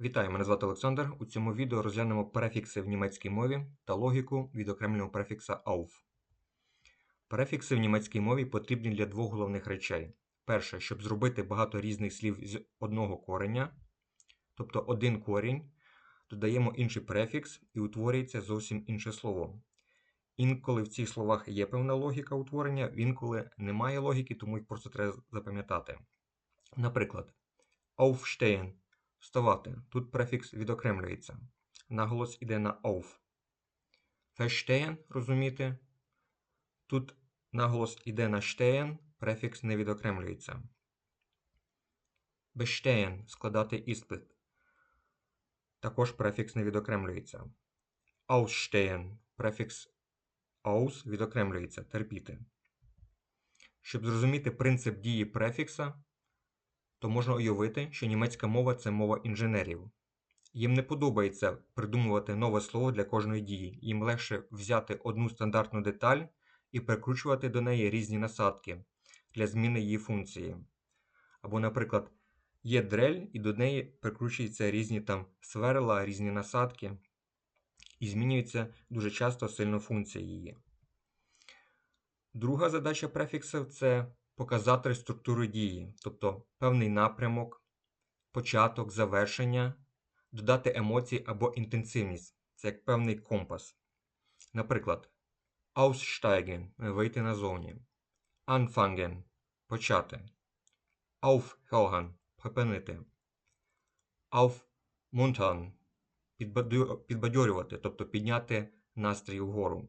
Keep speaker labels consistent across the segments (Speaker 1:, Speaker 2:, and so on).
Speaker 1: Вітаю, мене звати Олександр. У цьому відео розглянемо префікси в німецькій мові та логіку відокремленого префікса auf. Префікси в німецькій мові потрібні для двох головних речей. Перше, щоб зробити багато різних слів з одного кореня, тобто один корінь, додаємо інший префікс і утворюється зовсім інше слово. Інколи в цих словах є певна логіка утворення, інколи немає логіки, тому їх просто треба запам'ятати. Наприклад, aufstehen – вставати. Тут префікс відокремлюється. Наголос іде на auf. Verstehen – розуміти. Тут наголос іде на stehen, префікс не відокремлюється. Bestehen – складати іспит. Також префікс не відокремлюється. Ausstehen – префікс aus відокремлюється терпіти. Щоб зрозуміти принцип дії префікса, то можна уявити, що німецька мова це мова інженерів. Їм не подобається придумувати нове слово для кожної дії. Їм легше взяти одну стандартну деталь і прикручувати до неї різні насадки для зміни її функції. Або, наприклад, є дрель, і до неї прикручуються різні там сверла, різні насадки, і змінюється дуже часто сильно функція її. Друга задача префіксів це показати структуру дії, тобто певний напрямок, початок, завершення, додати емоції або інтенсивність. Це як певний компас. Наприклад, aussteigen вийти назовні, anfangen почати, aufhören припинити, aufmuntern підбадьорювати, тобто підняти настрій вгору.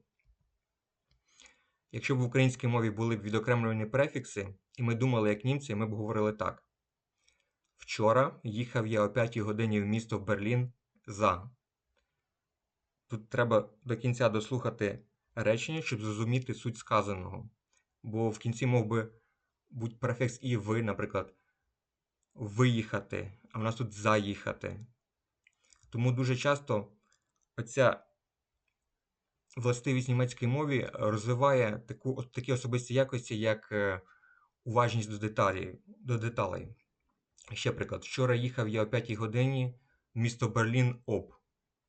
Speaker 1: Якщо б в українській мові були б відокремлені префікси, і ми думали як німці, ми б говорили так. Вчора їхав я о 5 годині в місто Берлін за. Тут треба до кінця дослухати речення, щоб зрозуміти суть сказаного. Бо в кінці мов би бути префікс і ви, наприклад, виїхати, а в нас тут заїхати. Тому дуже часто оця властивість німецької мові розвиває таку, такі особисті якості, як е, уважність до деталей. До деталей. Ще приклад. Вчора їхав я о 5 годині місто Берлін об.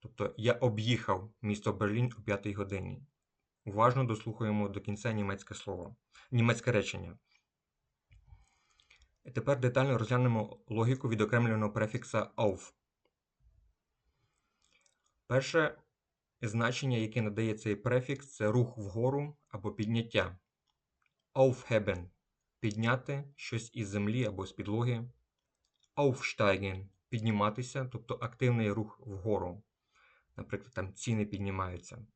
Speaker 1: Тобто я об'їхав місто Берлін о 5 годині. Уважно дослухаємо до кінця німецьке слово, німецьке речення. І тепер детально розглянемо логіку відокремленого префікса auf. Перше значення, яке надає цей префікс, це рух вгору або підняття. Aufheben підняти щось із землі або з підлоги. Aufsteigen підніматися, тобто активний рух вгору. Наприклад, там ціни піднімаються.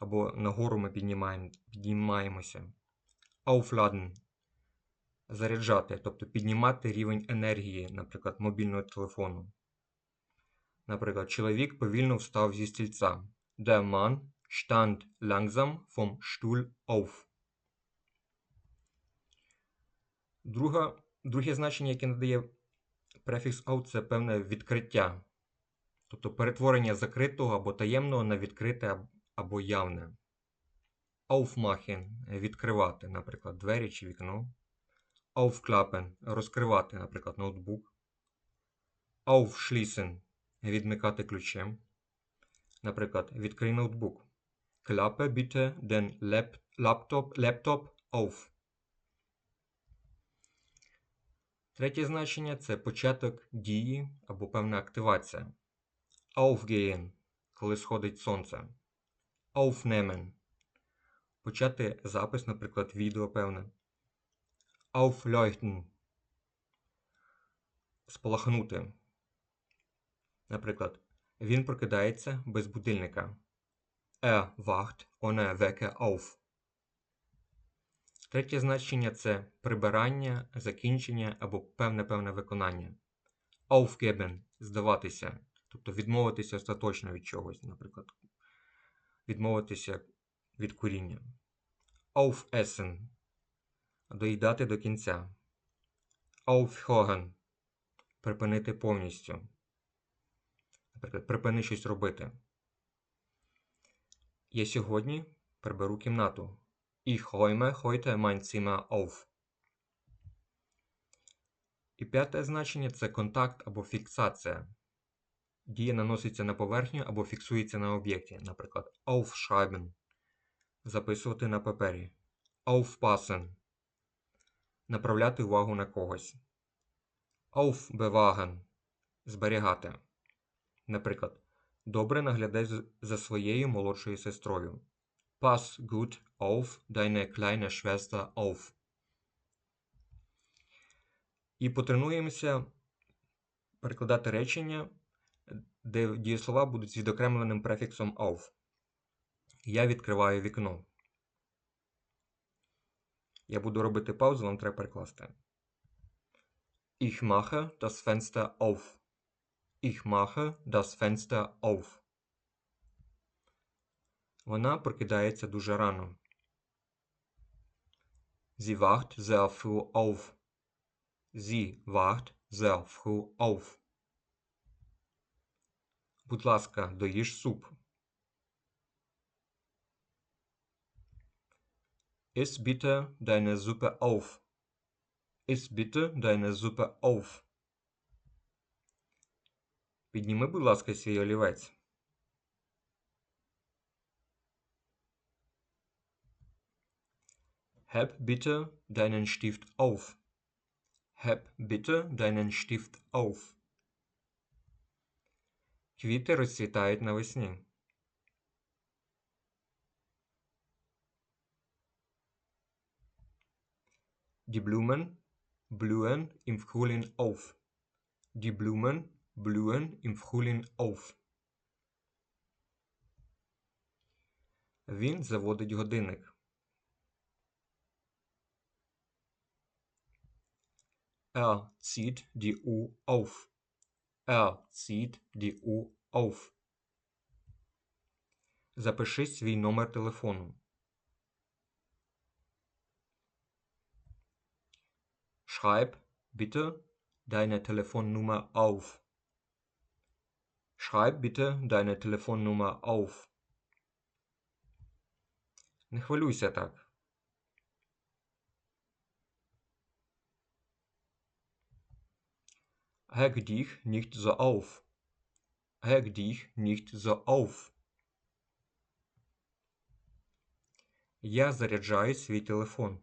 Speaker 1: Або нагору ми піднімаємо, піднімаємося. Aufladen заряджати, тобто піднімати рівень енергії, наприклад, мобільного телефону. Наприклад, чоловік повільно встав зі стільця. Der Mann stand langsam vom Stuhl auf. Друга, Друге значення, яке надає префікс auf, це певне відкриття. Тобто перетворення закритого або таємного на відкрите або явне. Aufmachen відкривати, наприклад, двері чи вікно. Aufklappen розкривати, наприклад, ноутбук. Aufschließen відмикати ключем. Наприклад, відкрий ноутбук. Klappe bitte den Laptop, Laptop. Третє значення це початок дії або певна активація. Aufgehen коли сходить сонце. Aufnehmen почати запис, наприклад, відео певне. Aufleuchten спалахнути. Наприклад, він прокидається без будильника. Er wacht ohne Wecker auf. Третє значення це прибирання, закінчення або певне певне виконання. Aufgeben здаватися, тобто відмовитися остаточно від чогось, наприклад, відмовитися від куріння. Aufessen доїдати до кінця. Aufhören припинити повністю. Припини щось робити. Я сьогодні приберу кімнату. Ich räume heute mein Zimmer. І п'яте значення це контакт або фіксація. Дія наноситься на поверхню або фіксується на об'єкті, наприклад, aufschreiben – записувати на папері, aufpassen – направляти увагу на когось, aufbewahren – зберігати. Наприклад, добре наглядай за своєю молодшою сестрою. Pass gut auf deine kleine Schwester auf. І потренуємося перекладати речення, де дієслова будуть з відокремленим префіксом auf. Я відкриваю вікно. Я буду робити паузу, вам треба перекласти. Ich mache das Fenster auf. Ich mache das Fenster auf. Вона прокидається дуже рано. Sie wacht sehr früh auf. Sie wacht sehr früh auf. Будь ласка, доїж суп. Iss bitte deine Suppe auf. Iss bitte deine Suppe auf. Підніми, будь ласка, свій олівець. Heb bitte deinen Stift auf. Heb bitte deinen Stift auf. Квіти розцвітають навесні. Die Blumen blühen im Frühling auf. Die Blumen blühen im Frühling auf. Він заводить годинник. Er zieht die Uhr auf. Er zieht die Uhr auf. Запиши свій номер телефону. Schreib bitte deine Telefonnummer auf. Schreib bitte deine Telefonnummer auf. Не хвилюйся так. Reg dich nicht so auf. Reg dich nicht so auf. Я заряджаю свій телефон.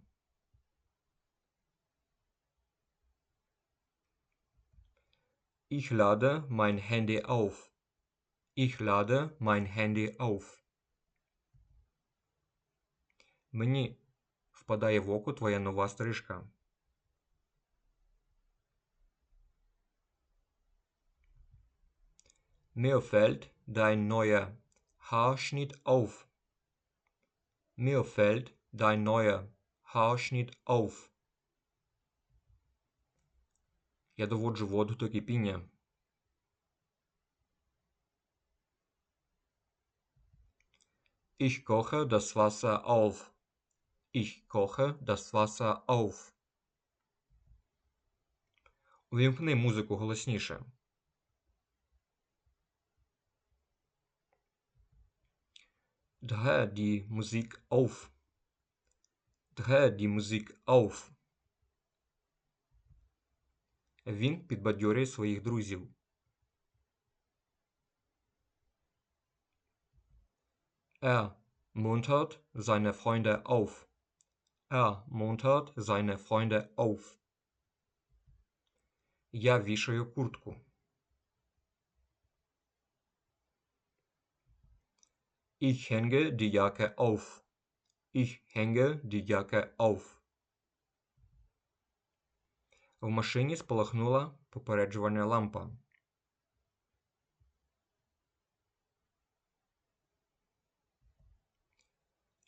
Speaker 1: Ich lade mein Handy auf. Ich lade mein Handy auf. Мені впадає в око твоя нова стрижка. Mir fällt dein neuer Haarschnitt auf. Mir fällt dein neuer Haarschnitt auf. Я доводжу воду до кипіння. Ich koche das Wasser auf. Ich koche das Wasser auf. Увімкни музику голосніше. Dreh die Musik auf. Dreh die Musik auf. Він підбадьорює своїх друзів. Er muntert seine Freunde auf. Er muntert seine Freunde auf. Я вішаю куртку. Ich hänge die Jacke auf. Ich hänge die Jacke auf. В машині спалахнула попереджувальна лампа.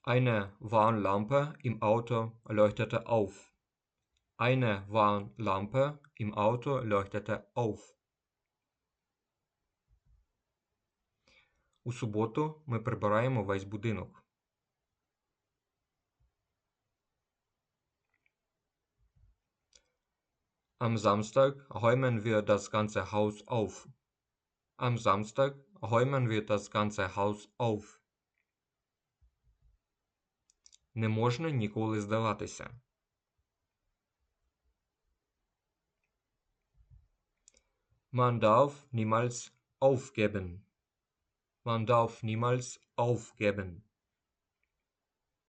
Speaker 1: Eine Warnlampe im Auto leuchtete auf. Eine Warnlampe im Auto leuchtete auf. У суботу ми прибираємо весь будинок. Am Samstag räumen wir das ganze Haus auf. Am Samstag räumen wir das ganze Haus auf. Не можна ніколи здаватися. Man darf niemals aufgeben. Man darf niemals aufgeben.